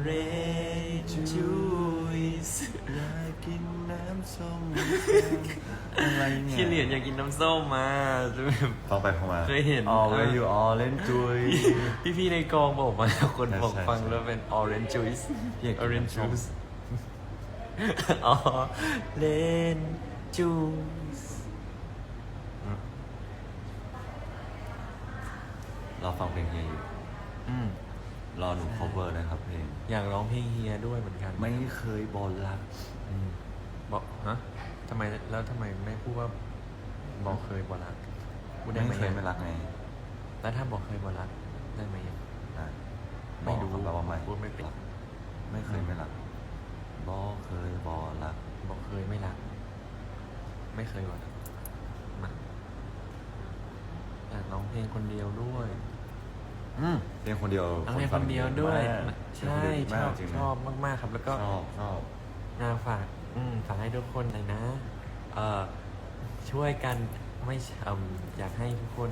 orange juice อยากกินน้ำส้มอะไรเนี่ยพี่เหรียญอยากกินน้ำส้มมาฟังไปฟังมาเคยเห็น อ๋อ where you all เล่นจุยพี่พี่ๆในกองบอกมาคนใช่บอกใช่ฟังใช่แล้วเป็น orange juice พี่อยากกิน orange น้ำส้ม juice อ๋อเลน juice เราฟังเพลงเฮียอยู่ อืม รอหนู cover นะครับเพลง อยากร้องเพลงเฮียด้วยเหมือนกันไม่เคยบอลรัก อืมบอกฮะทำไมแล้วทำไมไม่พูดว่าบอกเคยบอกรักพูดได้ไหมไม่เคยไม่รักไงแล้วถ้าบอกเคยบอกรักได้ไหมอะไม่รู้บอกแปลว่าไม่พูดไม่เป็น รักไม่เคยไม่รักบอเคยบอรัก บอกเคยไม่รัก ไม่เคยบอกรักมาอยากร้องเพลงคนเดียวด้วย อืมเพลงคนเดียวร้องเพลงคนเดียวด้วย มากใช่เพลงคนเดียวชอบมากจริงนะชอบมาก ๆ ครับ แล้วก็ชอบชอบ นาฝากอืมฝากให้ทุกคนเลยนะ เอ่อช่วยกันไม่เอิ่มอยากให้ทุกคน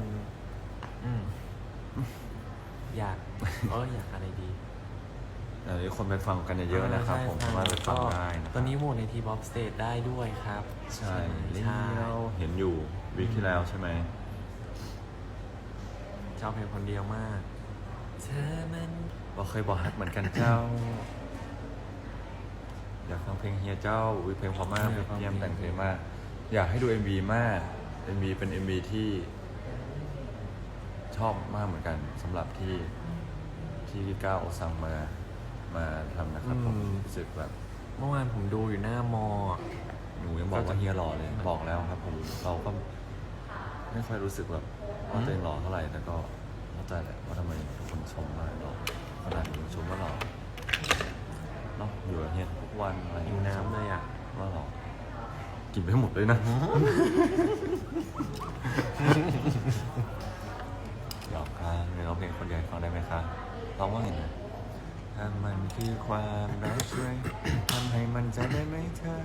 อืมอยาก เอออยากอะไรดี เดี๋ยวคนไปฟังกันเยอะๆนะครับใช่ผมสามารถไปฟังได้นะตอนนี้โหวตในทีบ๊อบสเตจได้ด้วยครับใช่เลี้ใช่ยวเห็นอยู่วีคที่แล้วใช่ไหม ชอบเพลงคนเดียวมาก เธอมันบอเคยบอกฮักเหมือนกันเจ้า อยากฟังเพลงเฮียเจ้าวิเพลงเพอมากเยี่ยมแต่งเพลงมาก อยากให้ดู MV มาก MV เป็น MV ที่ชอบมากเหมือนกันสำหรับที่ที่พี่ก้าวโอซังมามาทำนะครับผมรู้สึกแบบ เมื่อวานผมดูอยู่หน้ามอ หนูยังบอกว่าเฮียหล่อเลย บอกแล้วครับผมเราก็ไม่ค่อยรู้สึกแบบ ว่าตัวเองหล่อเท่าไหร่แต่ก็เข้าใจแหละว่าทำไมคนชมว่าหล่อขนาดหนูชมว่าหล่อเนาะอยู่กับเฮียทุกวันอะไรหิวน้ำเลยอะว่าหล่อกินไปหมดเลยนะหยอกครับในร้องเพลงคนเดียวให้ฟังได้ไหมคะร้องว่าไงนะถ้ามันคือความรักช่วยทำให้มันใจได้ไหมเธอ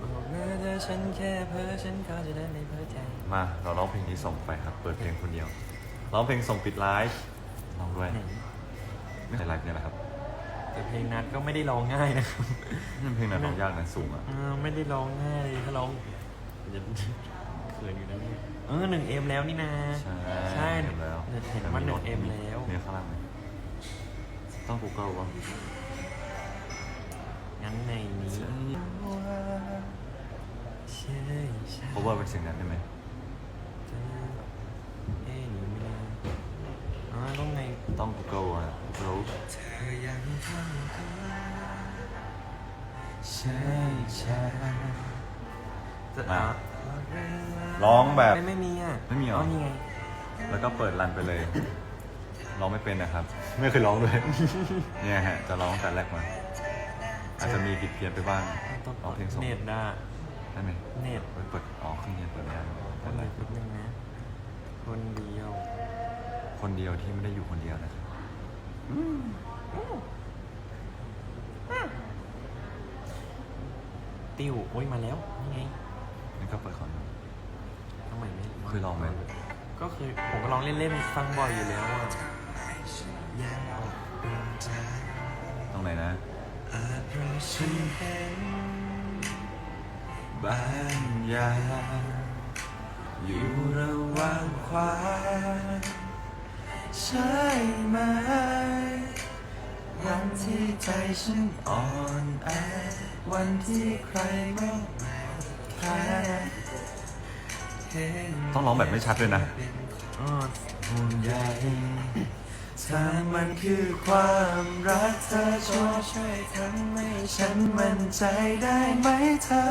บอกว่าถ้าฉันแค่เพ้อฉันก็จะได้ไม่เพ้อใจ มาเราร้องเพลงนี้ส่งไปครับ เปิดเพลงคนเดียว ร้องเพลงส่งปิดไลฟ์ร้องด้วยไหนไม่ใช่ไลฟ์เนี่ยแหละครับ แต่เพลงนัดก็ไม่ได้ร้องง่ายนะครับนี่เพลงนั้นร้องยากนะสูงอะเออไม่ได้ร้องง่ายถ้าร้องจะเขินอยู่นะเนี่ยเออหนึ่งเอ็มแล้วนี่นะ ใช่ใช่เห็นแล้วเห็นว่าหนึ่งเอ็มแล้วเนี่ยข้างล่างไหมต้อง Google ว่างั้นในนี้ใช่ใช่เพราะว่าเป็นเสียงนั้นได้ไหมเอ๊ะหรือไม่ได้อ๋อต้องไงต้อง Google อะ Google เธอยังทำตัวใช่ใช่จะอะเอาร้องแบบไม่ไม่มีอะไม่มีเหรอ นี่ไง แล้วก็เปิดรันไปเลย ร้องไม่เป็นนะครับ ไม่เคยร้องด้วย เนี่ยฮะ จะร้องตั้งแต่แรกมา อาจจะมีผิดเพี้ยนไปบ้างต้องร้องเพลงส่งเน็ตอะได้ไหมเน็ตเฮ้ยเปิดอ๋อเครื่องเรียนเปิดไม่ได้คเปินดอะไรเดียวนิดนึงนะ คนเดียว คนเดียวที่ไม่ได้อยู่คนเดียวนะครับติ้วโอ้ยมาแล้วนี่ไงนี่ก็เปิดคอนทำไมไม่เคยลองไหมก็เคยผมก็ลองเล่นๆฟังบ่อยอยู่แล้วอะตรงไหนนะ ฉันเห็นบ้านยาอยู่ระหว่างควายใช่ไหมวันที่ใจฉันอ่อนแอวันที่ใครไม่แคร์ต้องร้องแบบไม่ชัดเลยนะอ๋อห่วงใย ถ้ามันคือความรักเธอช่วยช่วยทำให้ฉันมั่นใจได้ไหมเธอ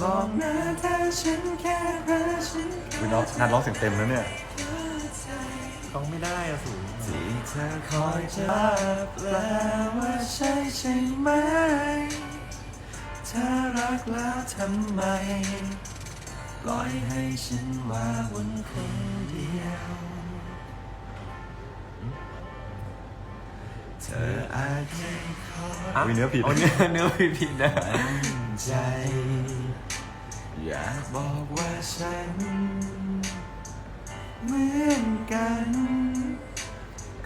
บอกนะถ้าฉันแค่รักฉันคุณน้องนัดร้องเสียงเต็มแล้วเนี่ยต้องไม่ได้อะสูงที่เธอคอยจะแปลว่าใช่ใช่ไหม ถ้ารักแล้วทำไม ปล่อยให้ฉันว่าวนคนเดียว เธออาจไม่คอยอะอุ๊ยเนื้อผิดาเนื้อเนื้อผิดผิดนะใจ อยากบอกว่าฉัน เหมือนกัน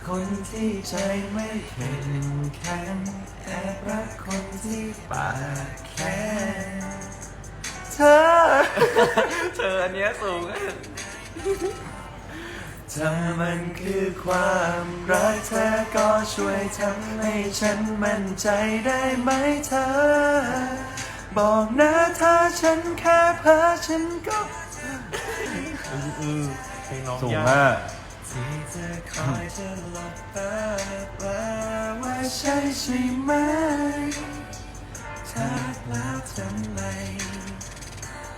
คคนที่ใจไม่เข้มแข็งแอบรักคนที่ปากแข็งเธอ เธออันเนี้ยสูง เธอมันคือความรักเธอก็ช่วยทำให้ฉันมั่นใจได้ไหมเธอ บอกนะถ้าฉันแค่เพ้อฉันก็เพลงน้องสูงยามากที่เธอคอยจะหลบตาแปลว่าใช่ใช่ไหมถ้าแล้วทำไม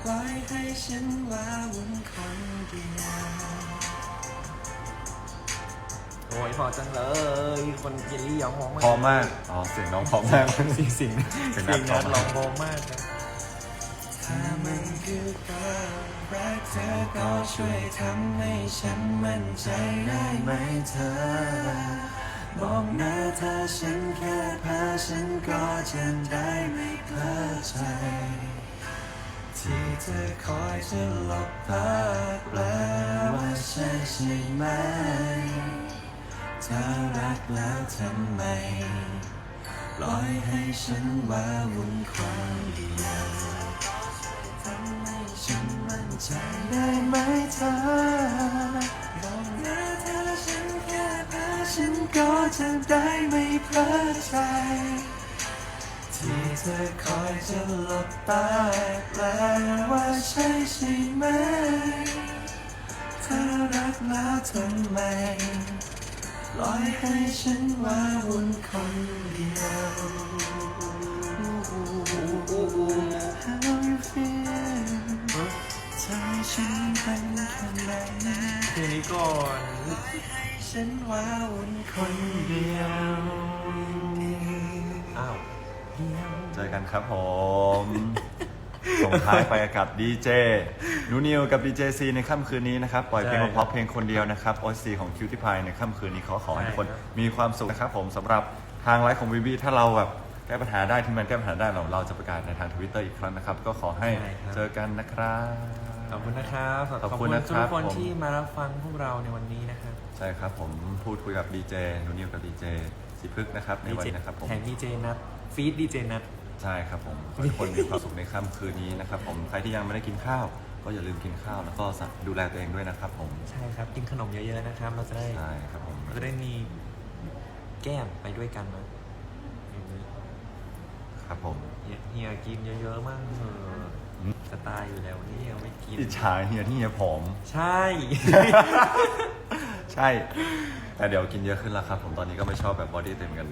ปล่อยให้ฉันว้าวุ่นคนเดียว โอ้ยพอจังเลย คนเยลลี่ยองมองพอมาก อ๋อ เสียงน้องพอมากเสียงเสียงเสียงเสียงนันัดดพอมากร้องพอมากนะถ้ามันคือความรักเธอก็ช่วยทำให้ฉันมั่นใจได้ไหมเธอ บอกนะถ้าฉันแค่เพ้อฉันก็จะได้ไม่เพ้อใจ ที่เธอคอยจะหลบตาแปลว่าใช่ใช่ไหม ถ้ารักแล้วทำไมปล่อยให้ฉันว้าวุ่นคนเดียวทำให้ฉันมั่นใจได้ไหมเธอบอกนะถ้าฉันแค่เพ้อฉันก็จะได้ไม่เพ้อใจที่เธอคอยจะหลบตาแปลว่าใช่ใช่ไหมถ้ารักแล้วทำไม ปล่อยให้ฉันว้าวุ่นคนเดียว How you feel ใจฉันเป็นแค่ไหนเพลงนี้ก่อนให้ฉันว้าวุ่นคนเดียว อ้าว เจอกันครับผม ส่งท้ายไปกับดีเจนูนิวกับดีเจซีในค่ำคืนนี้นะครับ ปล่อยเพลงใช่เพราะๆเพลงคนเดียวนะครับโอซีของคิวที่พายในค่ำคืนนี้เขาขอให้ทุกคนใช่ครับมีความสุขนะครับผมสำหรับทางไลฟ์ของวีบีถ้าเราแบบแก้ปัญหาได้ที่มันแก้ปัญหาได้เราเราจะประกาศในทางทวิตเตอร์อีกครั้งนะครับ ก็ขอให้เจอกันนะครับขอบคุณนะครับขอบคุณนะครับทุกคนผมที่มารับฟังพวกเราในวันนี้นะครับใช่ครับผมพูดคุยกับดีเจนูนิวกับดีเจสิพึกษ์นะครับในวันนี้นะครับผมแทนดีเจนัทฟีดดีเจนัท ใช่ครับผมขอให้ทุกคนมีความสุขในค่ำคืนนี้นะครับผมใครที่ยังไม่ได้กินข้าว ก็อย่าลืมกินข้าวแล้วก็ดูแลตัวเองด้วยนะครับผมใช่ครับ กินขนมเยอะๆนะครับ เราจะได้ใช่ครับผมเราจะได้มีแก้มไปด้วยกันนะอย่างนี้ครับผมเฮียเฮียกินเยอะๆมากเอออืมจะตายอยู่แล้วนี่ยังไม่กินอิจฉาเฮียที่เฮียผอม ใช่ ใช่ แต่เดี๋ยวกินเยอะขึ้นแล้วครับ ผมตอนนี้ก็ไม่ชอบแบบบอดี้เต็มกัน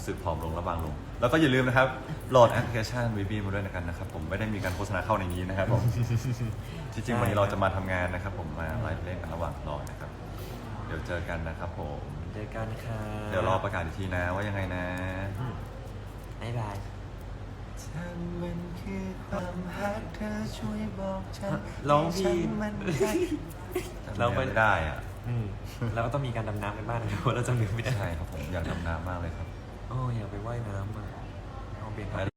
รู้สึกผอมลงและบางลง แล้วก็อย่าลืมนะครับโหลดแอปพลิเคชันวีบีมาด้วยนะกันนะครับ ผมไม่ได้มีการโฆษณาเข้าในนี้นะครับผมที่จริงวันนี้เราจะมาทำงานนะครับ ผมมาไลฟ์เล่นกันระหว่างรอนะครับ เดี๋ยวเจอกันนะครับผม เจอกันค่ะเดี๋ยวรอประกาศอีกทีนะว่ายังไงนะอืมบ๊ายบาย ฉันมันคือความรักเธอช่วยบอกฉันร้องพี่ ให้ฉันมันใจเราเราไป ไม่ได้อะอืมแล้วก็ต้องมีการดำน้ำกันบ้างนะครับเพราะเราจะลืมไม่ได้ ใช่ครับผมอยากดำน้ำมากเลยครับ โอ้อยากไปว่ายน้ำอะเอาเป็นไป